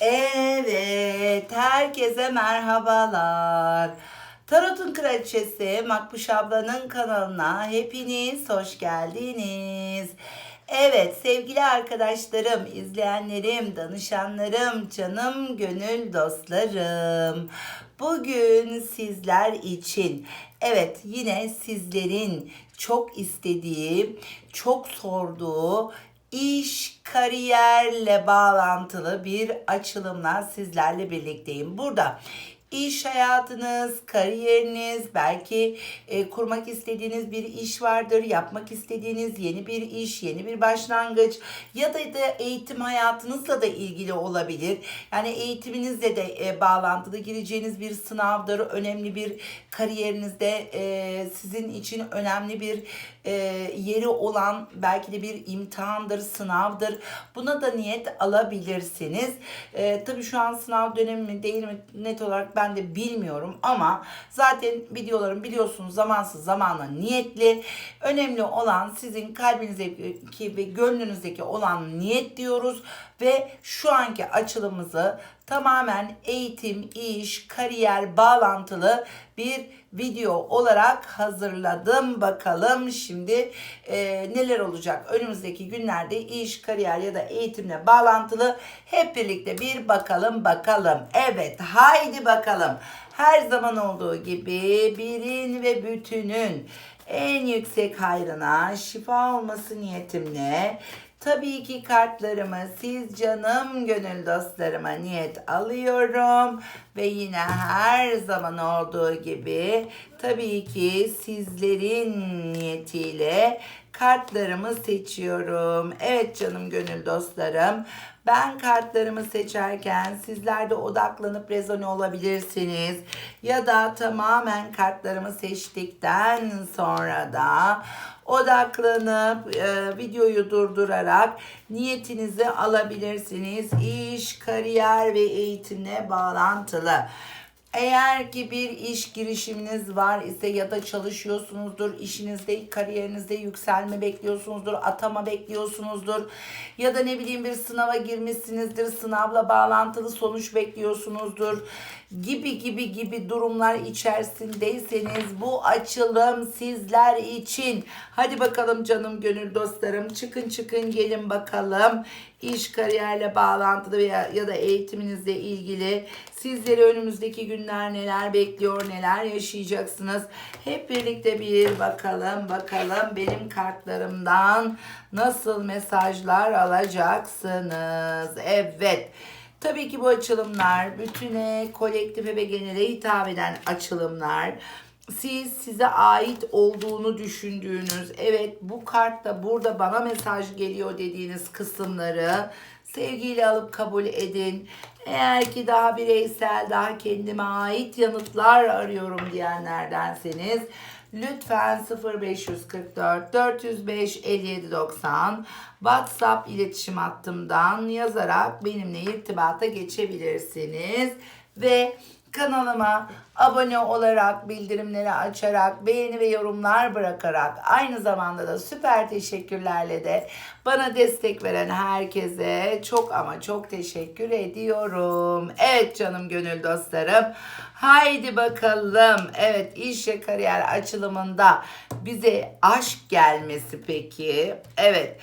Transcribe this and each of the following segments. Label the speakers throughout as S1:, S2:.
S1: Evet, herkese merhabalar. Tarot'un Kraliçesi Makbuş ablanın kanalına hepiniz hoş geldiniz. Evet sevgili arkadaşlarım, izleyenlerim, danışanlarım, canım gönül dostlarım. Bugün sizler için evet yine sizlerin çok istediği, çok sorduğu iş kariyerle bağlantılı bir açılımla sizlerle birlikteyim. Burada iş hayatınız, kariyeriniz, belki e, kurmak istediğiniz bir iş vardır, yapmak istediğiniz yeni bir iş, yeni bir başlangıç ya da, da eğitim hayatınızla da ilgili olabilir. Yani eğitiminizle de e, bağlantılı gireceğiniz bir sınavdır, önemli bir kariyerinizde e, sizin için önemli bir e, yeri olan belki de bir imtihandır, sınavdır. Buna da niyet alabilirsiniz. E, tabii şu an sınav dönemi mi değil mi net olarak ben de bilmiyorum ama zaten videolarım biliyorsunuz zamansız zamanla niyetli. Önemli olan sizin kalbinizdeki ve gönlünüzdeki olan niyet diyoruz ve şu anki açılımımızı tamamen eğitim, iş, kariyer bağlantılı bir video olarak hazırladım. Bakalım şimdi e, neler olacak önümüzdeki günlerde iş, kariyer ya da eğitimle bağlantılı hep birlikte bir bakalım bakalım. Evet haydi bakalım. Her zaman olduğu gibi birin ve bütünün en yüksek hayrına şifa olması niyetimle Tabii ki kartlarımı siz canım gönül dostlarıma niyet alıyorum. Ve yine her zaman olduğu gibi tabii ki sizlerin niyetiyle kartlarımı seçiyorum. Evet canım gönül dostlarım. Ben kartlarımı seçerken sizler de odaklanıp rezone olabilirsiniz. Ya da tamamen kartlarımı seçtikten sonra da odaklanıp e, videoyu durdurarak niyetinizi alabilirsiniz. İş, kariyer ve eğitimle bağlantılı. Eğer ki bir iş girişiminiz var ise ya da çalışıyorsunuzdur, işinizde, kariyerinizde yükselme bekliyorsunuzdur, atama bekliyorsunuzdur ya da ne bileyim bir sınava girmişsinizdir, sınavla bağlantılı sonuç bekliyorsunuzdur gibi gibi gibi durumlar içerisindeyseniz bu açılım sizler için. Hadi bakalım canım gönül dostlarım çıkın çıkın gelin bakalım iş kariyerle bağlantılı veya ya da eğitiminizle ilgili sizleri önümüzdeki günler neler bekliyor, neler yaşayacaksınız. Hep birlikte bir bakalım bakalım benim kartlarımdan nasıl mesajlar alacaksınız. Evet. Tabii ki bu açılımlar bütüne, kolektife ve genele hitap eden açılımlar. Siz size ait olduğunu düşündüğünüz, evet bu kartta burada bana mesaj geliyor dediğiniz kısımları sevgiyle alıp kabul edin. Eğer ki daha bireysel, daha kendime ait yanıtlar arıyorum diyenlerdenseniz lütfen 0544 405 57 90 WhatsApp iletişim hattımdan yazarak benimle irtibata geçebilirsiniz ve kanalıma abone olarak, bildirimleri açarak, beğeni ve yorumlar bırakarak aynı zamanda da süper teşekkürlerle de bana destek veren herkese çok ama çok teşekkür ediyorum. Evet canım gönül dostlarım. Haydi bakalım. Evet iş ve kariyer açılımında bize aşk gelmesi peki. Evet.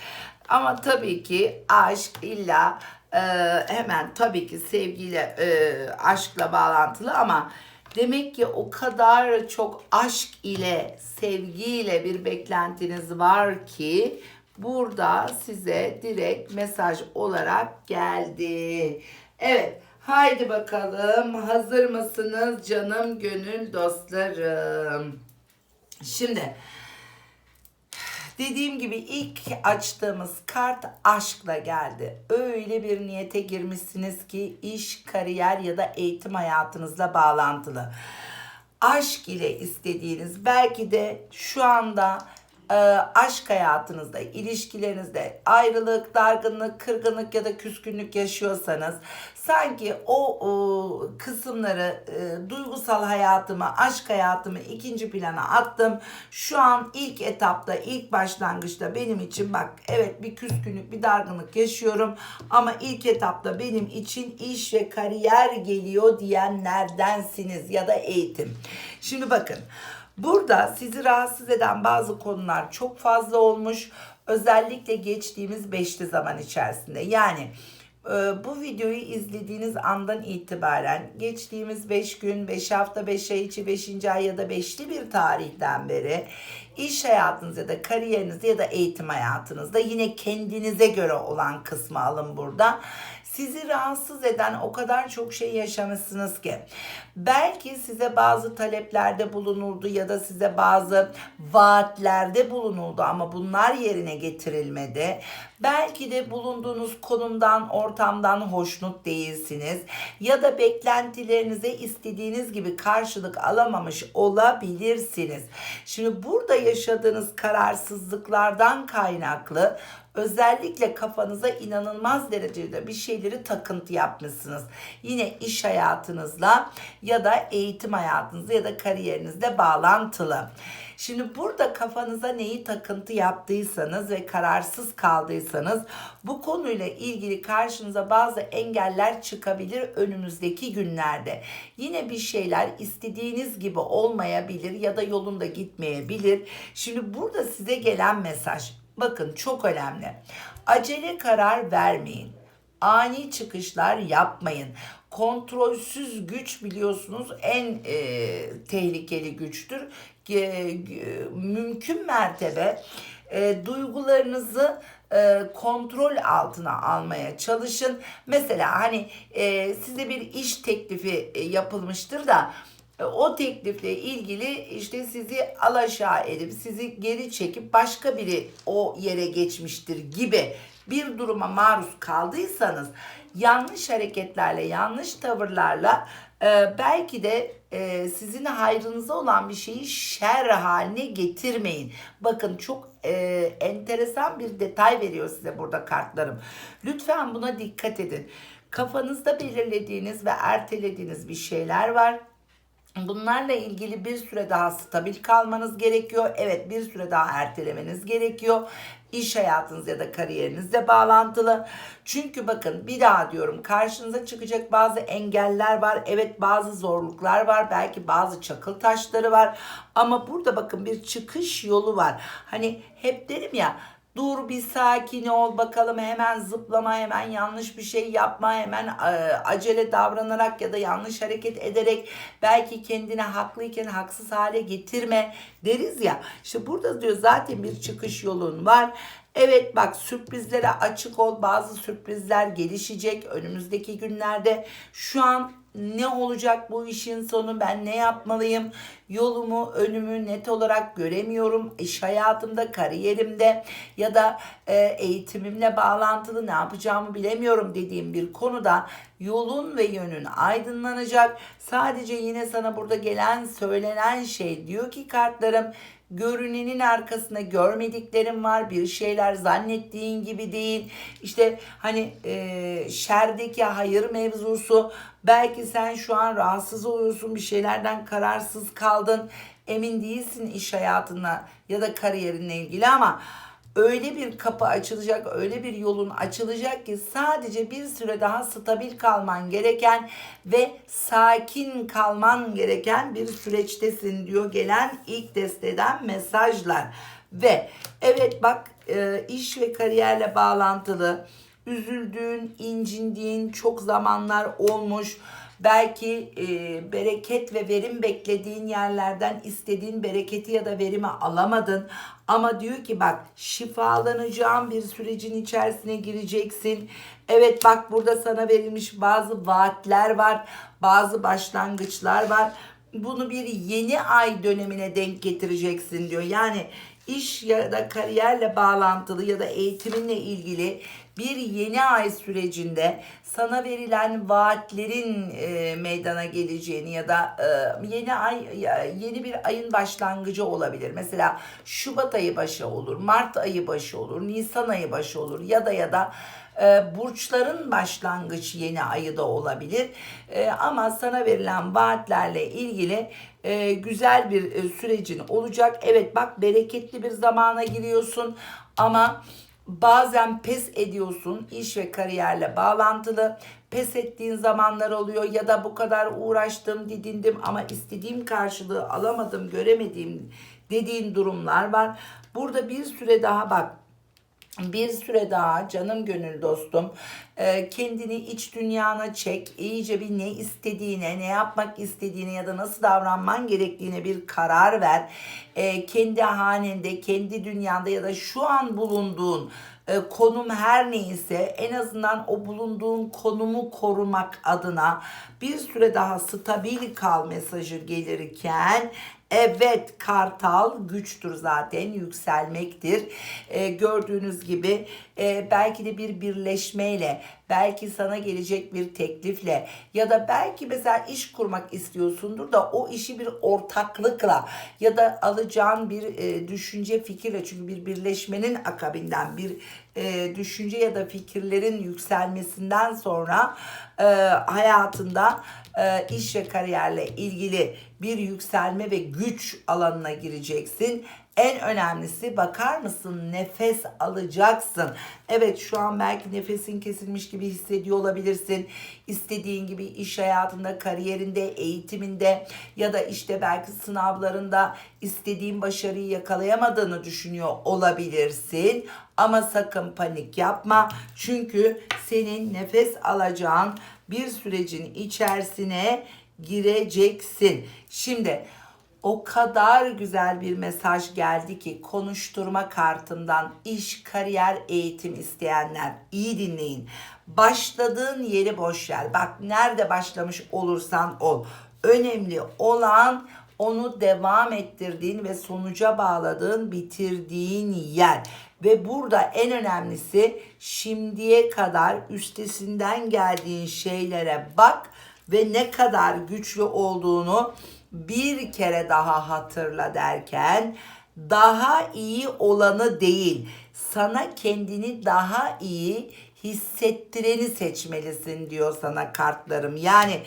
S1: Ama tabii ki aşk illa e, hemen tabii ki sevgiyle, e, aşkla bağlantılı ama demek ki o kadar çok aşk ile, sevgiyle bir beklentiniz var ki burada size direkt mesaj olarak geldi. Evet, haydi bakalım hazır mısınız canım gönül dostlarım? Şimdi Dediğim gibi ilk açtığımız kart aşkla geldi. Öyle bir niyete girmişsiniz ki iş, kariyer ya da eğitim hayatınızla bağlantılı. Aşk ile istediğiniz belki de şu anda e, aşk hayatınızda, ilişkilerinizde ayrılık, dargınlık, kırgınlık ya da küskünlük yaşıyorsanız sanki o, o kısımları e, duygusal hayatımı, aşk hayatımı ikinci plana attım. Şu an ilk etapta, ilk başlangıçta benim için bak evet bir küskünlük, bir dargınlık yaşıyorum ama ilk etapta benim için iş ve kariyer geliyor diyenlerdensiniz ya da eğitim. Şimdi bakın burada sizi rahatsız eden bazı konular çok fazla olmuş. Özellikle geçtiğimiz beşli zaman içerisinde. Yani e, bu videoyu izlediğiniz andan itibaren geçtiğimiz 5 gün, 5 hafta, 5 ay içi, 5. ay ya da 5'li bir tarihten beri iş hayatınız ya da kariyerinizde ya da eğitim hayatınızda yine kendinize göre olan kısmı alın burada. Sizi rahatsız eden o kadar çok şey yaşamışsınız ki belki size bazı taleplerde bulunuldu ya da size bazı vaatlerde bulunuldu ama bunlar yerine getirilmedi. Belki de bulunduğunuz konumdan, ortamdan hoşnut değilsiniz ya da beklentilerinize istediğiniz gibi karşılık alamamış olabilirsiniz. Şimdi burada yaşadığınız kararsızlıklardan kaynaklı özellikle kafanıza inanılmaz derecede bir şeyleri takıntı yapmışsınız. Yine iş hayatınızla ya da eğitim hayatınızda ya da kariyerinizde bağlantılı. Şimdi burada kafanıza neyi takıntı yaptıysanız ve kararsız kaldıysanız bu konuyla ilgili karşınıza bazı engeller çıkabilir önümüzdeki günlerde. Yine bir şeyler istediğiniz gibi olmayabilir ya da yolunda gitmeyebilir. Şimdi burada size gelen mesaj bakın çok önemli. Acele karar vermeyin. Ani çıkışlar yapmayın. Kontrolsüz güç biliyorsunuz en e, tehlikeli güçtür. Mümkün mertebe e, duygularınızı e, kontrol altına almaya çalışın. Mesela hani e, size bir iş teklifi e, yapılmıştır da e, o teklifle ilgili işte sizi alaşağı edip sizi geri çekip başka biri o yere geçmiştir gibi bir duruma maruz kaldıysanız yanlış hareketlerle yanlış tavırlarla e, belki de e, sizin hayrınıza olan bir şeyi şer haline getirmeyin. Bakın çok e, enteresan bir detay veriyor size burada kartlarım. Lütfen buna dikkat edin. Kafanızda belirlediğiniz ve ertelediğiniz bir şeyler var Bunlarla ilgili bir süre daha stabil kalmanız gerekiyor. Evet bir süre daha ertelemeniz gerekiyor. İş hayatınız ya da kariyerinizle bağlantılı. Çünkü bakın bir daha diyorum karşınıza çıkacak bazı engeller var. Evet bazı zorluklar var. Belki bazı çakıl taşları var. Ama burada bakın bir çıkış yolu var. Hani hep derim ya Dur bir sakin ol bakalım hemen zıplama hemen yanlış bir şey yapma hemen e, acele davranarak ya da yanlış hareket ederek belki kendine haklıyken haksız hale getirme deriz ya. İşte burada diyor zaten bir çıkış yolun var. Evet bak sürprizlere açık ol. Bazı sürprizler gelişecek önümüzdeki günlerde. Şu an ne olacak bu işin sonu ben ne yapmalıyım yolumu önümü net olarak göremiyorum iş hayatımda kariyerimde ya da e, eğitimimle bağlantılı ne yapacağımı bilemiyorum dediğim bir konuda yolun ve yönün aydınlanacak sadece yine sana burada gelen söylenen şey diyor ki kartlarım görünenin arkasında görmediklerim var. Bir şeyler zannettiğin gibi değil. İşte hani e, şerdeki hayır mevzusu. Belki sen şu an rahatsız oluyorsun bir şeylerden kararsız kaldın. Emin değilsin iş hayatına ya da kariyerinle ilgili ama öyle bir kapı açılacak, öyle bir yolun açılacak ki sadece bir süre daha stabil kalman gereken ve sakin kalman gereken bir süreçtesin diyor gelen ilk desteden mesajlar. Ve evet bak e, iş ve kariyerle bağlantılı üzüldüğün, incindiğin çok zamanlar olmuş belki e, bereket ve verim beklediğin yerlerden istediğin bereketi ya da verimi alamadın. Ama diyor ki bak şifalanacağın bir sürecin içerisine gireceksin. Evet bak burada sana verilmiş bazı vaatler var. Bazı başlangıçlar var. Bunu bir yeni ay dönemine denk getireceksin diyor. Yani iş ya da kariyerle bağlantılı ya da eğitiminle ilgili bir yeni ay sürecinde sana verilen vaatlerin e, meydana geleceğini ya da e, yeni ay yeni bir ayın başlangıcı olabilir. Mesela Şubat ayı başı olur, Mart ayı başı olur, Nisan ayı başı olur ya da ya da e, burçların başlangıç yeni ayı da olabilir. E, ama sana verilen vaatlerle ilgili e, güzel bir e, sürecin olacak. Evet bak bereketli bir zamana giriyorsun ama bazen pes ediyorsun iş ve kariyerle bağlantılı. Pes ettiğin zamanlar oluyor ya da bu kadar uğraştım, didindim ama istediğim karşılığı alamadım, göremediğim dediğin durumlar var. Burada bir süre daha bak bir süre daha canım gönül dostum e, kendini iç dünyana çek iyice bir ne istediğine ne yapmak istediğine ya da nasıl davranman gerektiğine bir karar ver. E, kendi hanende kendi dünyanda ya da şu an bulunduğun e, konum her neyse en azından o bulunduğun konumu korumak adına bir süre daha stabil kal mesajı gelirken Evet kartal güçtür zaten yükselmektir. Ee, gördüğünüz gibi e, belki de bir birleşmeyle belki sana gelecek bir teklifle ya da belki mesela iş kurmak istiyorsundur da o işi bir ortaklıkla ya da alacağın bir e, düşünce fikirle çünkü bir birleşmenin akabinden bir e, düşünce ya da fikirlerin yükselmesinden sonra e, hayatında e, iş ve kariyerle ilgili bir yükselme ve güç alanına gireceksin. En önemlisi bakar mısın nefes alacaksın. Evet şu an belki nefesin kesilmiş gibi hissediyor olabilirsin. İstediğin gibi iş hayatında, kariyerinde, eğitiminde ya da işte belki sınavlarında istediğin başarıyı yakalayamadığını düşünüyor olabilirsin. Ama sakın panik yapma. Çünkü senin nefes alacağın bir sürecin içerisine gireceksin. Şimdi o kadar güzel bir mesaj geldi ki konuşturma kartından iş, kariyer, eğitim isteyenler iyi dinleyin. Başladığın yeri boş ver. Bak nerede başlamış olursan ol. Önemli olan onu devam ettirdiğin ve sonuca bağladığın, bitirdiğin yer. Ve burada en önemlisi şimdiye kadar üstesinden geldiğin şeylere bak ve ne kadar güçlü olduğunu bir kere daha hatırla derken daha iyi olanı değil sana kendini daha iyi hissettireni seçmelisin diyor sana kartlarım. Yani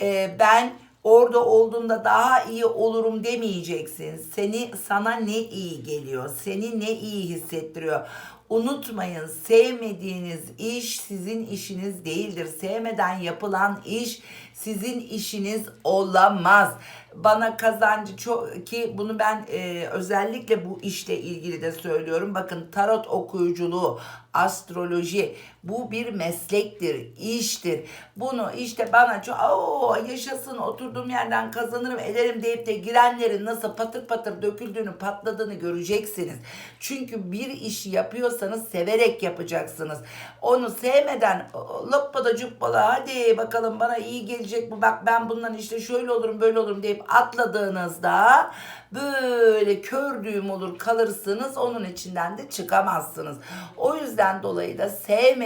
S1: e, ben orada olduğumda daha iyi olurum demeyeceksin. Seni sana ne iyi geliyor? Seni ne iyi hissettiriyor? Unutmayın sevmediğiniz iş sizin işiniz değildir. Sevmeden yapılan iş sizin işiniz olamaz. Bana kazancı çok ki bunu ben e, özellikle bu işle ilgili de söylüyorum. Bakın tarot okuyuculuğu, astroloji bu bir meslektir, iştir. Bunu işte bana "Oo, yaşasın oturduğum yerden kazanırım ederim deyip de girenlerin nasıl patır patır döküldüğünü patladığını göreceksiniz. Çünkü bir işi yapıyorsanız severek yapacaksınız. Onu sevmeden loppada cuppala hadi bakalım bana iyi gelecek bu bak ben bundan işte şöyle olurum böyle olurum deyip atladığınızda böyle kör düğüm olur kalırsınız onun içinden de çıkamazsınız. O yüzden dolayı da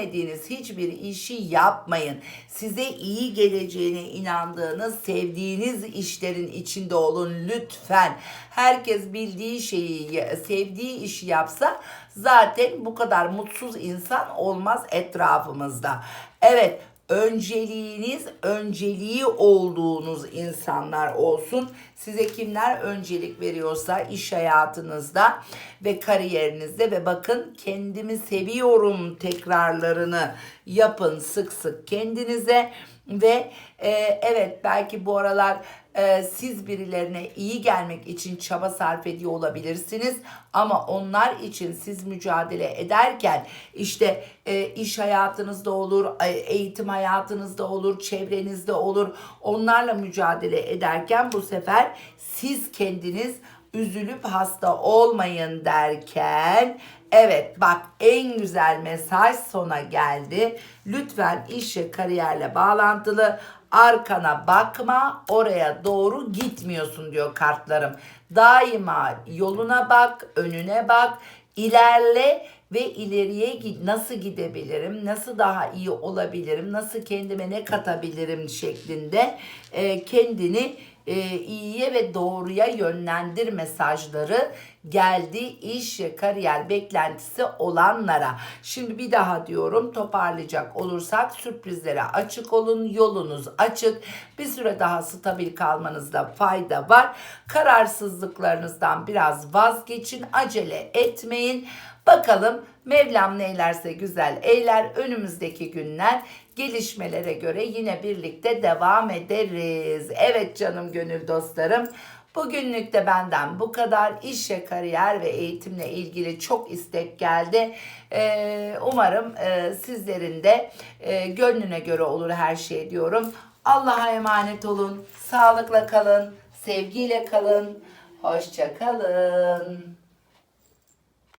S1: sevmediğiniz hiçbir işi yapmayın. Size iyi geleceğine inandığınız, sevdiğiniz işlerin içinde olun lütfen. Herkes bildiği şeyi, sevdiği işi yapsa zaten bu kadar mutsuz insan olmaz etrafımızda. Evet, önceliğiniz önceliği olduğunuz insanlar olsun. Size kimler öncelik veriyorsa iş hayatınızda ve kariyerinizde ve bakın kendimi seviyorum tekrarlarını yapın sık sık kendinize ve e, evet belki bu aralar e, siz birilerine iyi gelmek için çaba sarf ediyor olabilirsiniz ama onlar için siz mücadele ederken işte e, iş hayatınızda olur, e, eğitim hayatınızda olur, çevrenizde olur. Onlarla mücadele ederken bu sefer siz kendiniz üzülüp hasta olmayın derken evet bak en güzel mesaj sona geldi. Lütfen iş ve kariyerle bağlantılı Arkana bakma, oraya doğru gitmiyorsun diyor kartlarım. Daima yoluna bak, önüne bak, ilerle ve ileriye nasıl gidebilirim, nasıl daha iyi olabilirim, nasıl kendime ne katabilirim şeklinde e, kendini e, iyiye ve doğruya yönlendir mesajları geldi iş ve kariyer beklentisi olanlara. Şimdi bir daha diyorum toparlayacak olursak sürprizlere açık olun yolunuz açık bir süre daha stabil kalmanızda fayda var. Kararsızlıklarınızdan biraz vazgeçin acele etmeyin. Bakalım Mevlam neylerse güzel eyler önümüzdeki günler gelişmelere göre yine birlikte devam ederiz. Evet canım gönül dostlarım. Bugünlük de benden bu kadar. İşe, kariyer ve eğitimle ilgili çok istek geldi. Ee, umarım e, sizlerin de e, gönlüne göre olur her şey diyorum. Allah'a emanet olun. Sağlıkla kalın. Sevgiyle kalın. Hoşça kalın.